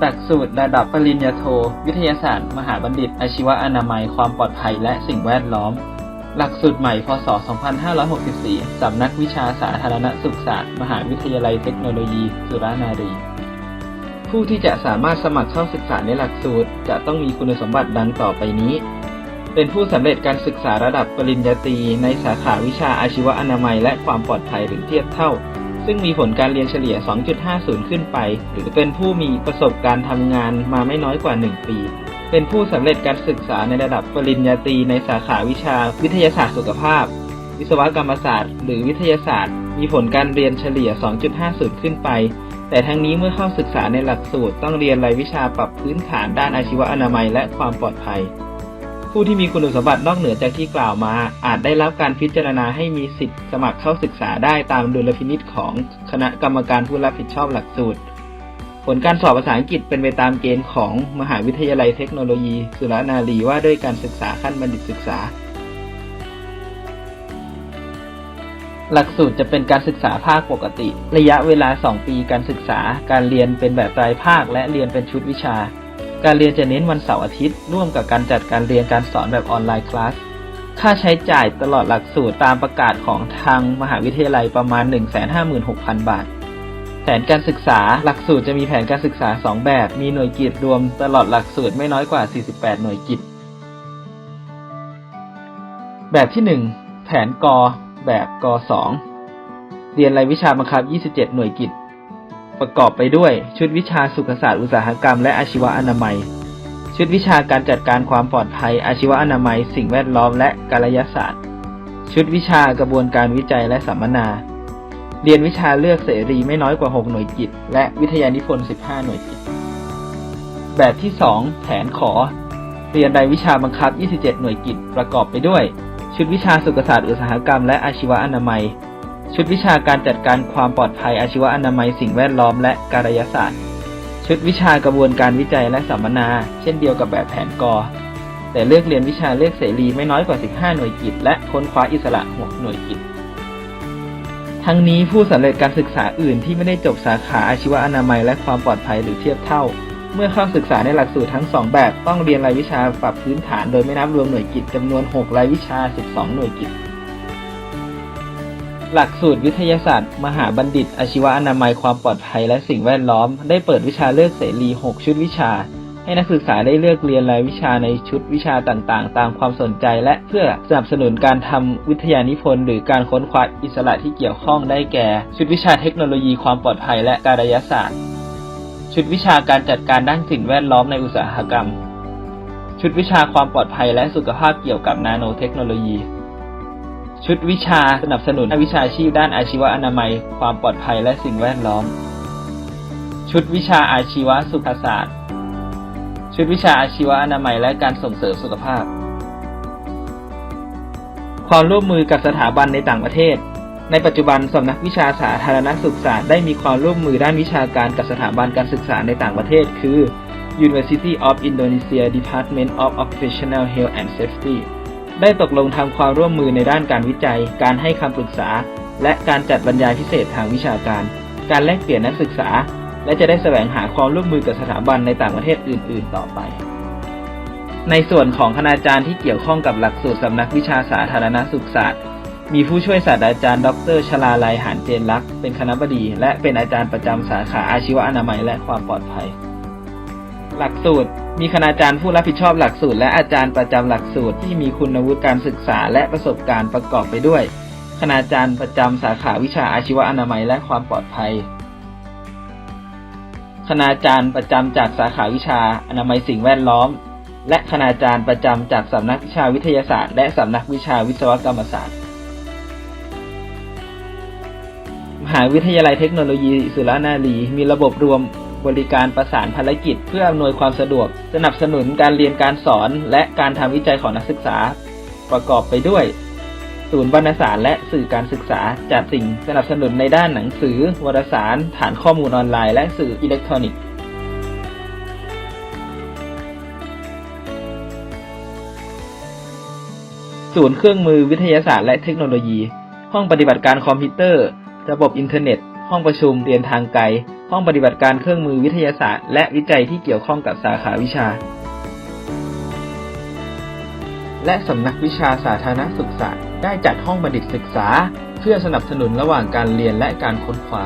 หลักสูตรระดับปริญญาโท วิทยาศาสตร์ มหาบัณฑิต อาชีวอนามัย ความปลอดภัยและสิ่งแวดล้อม หลักสูตรใหม่ พศ 2564 สำนักวิชาสาธารณสุขศาสตร์ มหาวิทยาลัยเทคโนโลยีสุรานารี ผู้ที่จะสามารถสมัครเข้าศึกษาในหลักสูตร จะต้องมีคุณสมบัติดังต่อไปนี้ เป็นผู้สำเร็จการศึกษาระดับปริญญาตรีในสาขาวิชาอาชีวอนามัย และความปลอดภัยหรือเทียบเท่า ซึ่งมีผลการเรียนเฉลี่ย 2.50 ขึ้นไป หรือเป็นผู้มีประสบการณ์ทำงานมาไม่น้อยกว่า 1 ปี เป็นผู้สำเร็จการศึกษาในระดับปริญญาตรีในสาขาวิชา วิทยาศาสตร์สุขภาพ วิศวกรรมศาสตร์ หรือวิทยาศาสตร์ มีผลการเรียนเฉลี่ย 2.50 ขึ้นไป แต่ทั้งนี้เมื่อเข้าศึกษาในหลักสูตรต้องเรียนรายวิชาปรับพื้นฐานด้านอาชีวอนามัยและความปลอดภัย ผู้ที่มีคุณสมบัตินอกเหนือจากที่กล่าวมา อาจได้รับการพิจารณาให้มีสิทธิ์สมัครเข้าศึกษาได้ตามดุลพินิษของคณะกรรมการผู้รับผิดชอบหลักสูตร ผลการสอบภาษาอังกฤษเป็นไปตามเกณฑ์ของมหาวิทยาลัยเทคโนโลยี สุรนารีว่าด้วยการศึกษาขั้นบัณฑิตศึกษา หลักสูตรจะเป็นการศึกษาภาคปกติ ระยะเวลา 2 ปีการศึกษา การเรียนเป็นแบบรายภาคและเรียนเป็นชุดวิชา การเรียนจะเน้นวันเสาร์อาทิตย์ ร่วมกับการจัดการเรียนการสอนแบบออนไลน์คลาส ค่าใช้จ่ายตลอดหลักสูตรตามประกาศของทางมหาวิทยาลัยประมาณ 156,000 บาท แผนการศึกษาหลักสูตรจะมีแผนการศึกษา 2 แบบ มีหน่วยกิจรวมตลอดหลักสูตรไม่น้อยกว่า 48 หน่วยกิจ แบบที่ 1 แผนกแบบก2เรียนรายวิชาบังคับ 27 หน่วยกิจ ประกอบไปด้วย ชุดวิชาสุขศาสตร์อุตสาหกรรมและอาชีวะอนามัย ชุดวิชาการจัดการความปลอดภัย อาชีวะอนามัย สิ่งแวดล้อมและกายศาสตร์ ชุดวิชากระบวนการวิจัยและสัมมนา เรียนวิชาเลือกเสรีไม่น้อยกว่า 6 หน่วยกิจ และวิทยานิพนธ์ 15 หน่วยกิจ แบบที่ 2 แผนขอ เรียนรายวิชาบังคับ 27 หน่วยกิจ ประกอบไปด้วย ชุดวิชาสุขศาสตร์อุตสาหกรรมและอาชีวะอนามัย ชุดวิชาการจัดการความปลอดภัยอาชีวอนามัยสิ่งแวดล้อมและการยศาสตร์ ชุดวิชากระบวนการวิจัยและสัมมนา เช่นเดียวกับแบบแผนกอ แต่เลือกเรียนวิชาเลือกเสรีไม่น้อยกว่า 15 หน่วยกิจ และค้นคว้าอิสระ 6 หน่วยกิจ ทั้งนี้ผู้สำเร็จการศึกษาอื่นที่ไม่ได้จบสาขาอาชีวอนามัยและความปลอดภัยหรือเทียบเท่า เมื่อเข้าศึกษาในหลักสูตรทั้ง 2 แบบต้องเรียนรายวิชาปรับพื้นฐานโดยไม่นับรวมหน่วยกิจจำนวน 6 รายวิชา 12 หน่วยกิจ หลักสูตรวิทยาศาสตร์ มหาบัณฑิต อาชีวอนามัยความปลอดภัยและสิ่งแวดล้อม ได้เปิดวิชาเลือกเสรี 6 ชุดวิชา ให้นักศึกษาได้เลือกเรียนรายวิชาในชุดวิชาต่างๆ ตามความสนใจ และเพื่อสนับสนุนการทำวิทยานิพนธ์หรือการค้นคว้าอิสระที่เกี่ยวข้องได้แก่ ชุดวิชาเทคโนโลยีความปลอดภัยและการยศาสตร์ ชุดวิชาการจัดการด้านสิ่งแวดล้อมในอุตสาหกรรม ชุดวิชาความปลอดภัยและสุขภาพเกี่ยวกับนาโนเทคโนโลยี ชุดวิชาสนับสนุนวิชาชีพด้านอาชีวอนามัย ความปลอดภัยและสิ่งแวดล้อม ชุดวิชาอาชีวสุขศาสตร์ ชุดวิชาอาชีวอนามัยและการส่งเสริมสุขภาพ ความร่วมมือกับสถาบันในต่างประเทศ ในปัจจุบันสำนักวิชาสาธารณสุขศาสตร์ได้มีความร่วมมือด้านวิชาการกับสถาบันการศึกษาในต่างประเทศ คือ University of Indonesia Department of Occupational Health and Safety ได้ตกลงทำความร่วมมือในด้านการวิจัย การให้คำปรึกษา และการจัดบรรยายพิเศษทางวิชาการ การแลกเปลี่ยนนักศึกษา และจะได้แสวงหาความร่วมมือกับสถาบันในต่างประเทศอื่น ๆ ต่อไป ในส่วนของคณาจารย์ที่เกี่ยวข้องกับหลักสูตรสำนักวิชาสาธารณสุขศาสตร์ มีผู้ช่วยศาสตราจารย์ ดรชลาลัยหานเจนลักษ์เป็นคณบดี และเป็นอาจารย์ประจำสาขาอาชีวอนามัยและความปลอดภัย หลักสูตร มีคณาจารย์ผู้รับผิดชอบหลักสูตร และอาจารย์ประจำหลักสูตรที่มีคุณวุฒิการศึกษาและประสบการณ์ประกอบไปด้วย คณาจารย์ประจำสาขาวิชาอาชีวอนามัยและความปลอดภัย คณาจารย์ประจำจากสาขาวิชาอนามัยสิ่งแวดล้อม และคณาจารย์ประจำจากสำนักวิชาวิทยาศาสตร์ และสำนักวิชาวิศวกรรมศาสตร์มหาวิทยาลัยเทคโนโลยีสุรานารีมีระบบรวม บริการประสานภารกิจ เพื่ออำนวยความสะดวก สนับสนุนการเรียนการสอน และการทำวิจัยของนักศึกษา ประกอบไปด้วย ศูนย์วรรณสารและสื่อการศึกษาจัดสิ่งสนับสนุนในด้านหนังสือ วารสาร ฐานข้อมูลออนไลน์และสื่ออิเล็กทรอนิกส์ศูนย์เครื่องมือวิทยาศาสตร์และเทคโนโลยี ห้องปฏิบัติการคอมพิวเตอร์ ระบบอินเทอร์เน็ต ห้องประชุมเรียนทางไกล ห้องปฏิบัติการเครื่องมือวิทยาศาสตร์ และวิจัยที่เกี่ยวข้องกับสาขาวิชา และสำนักวิชาสาธารณสุขศาสตร์ได้จัดห้องบัณฑิตศึกษา เพื่อสนับสนุนระหว่างการเรียนและการค้นคว้า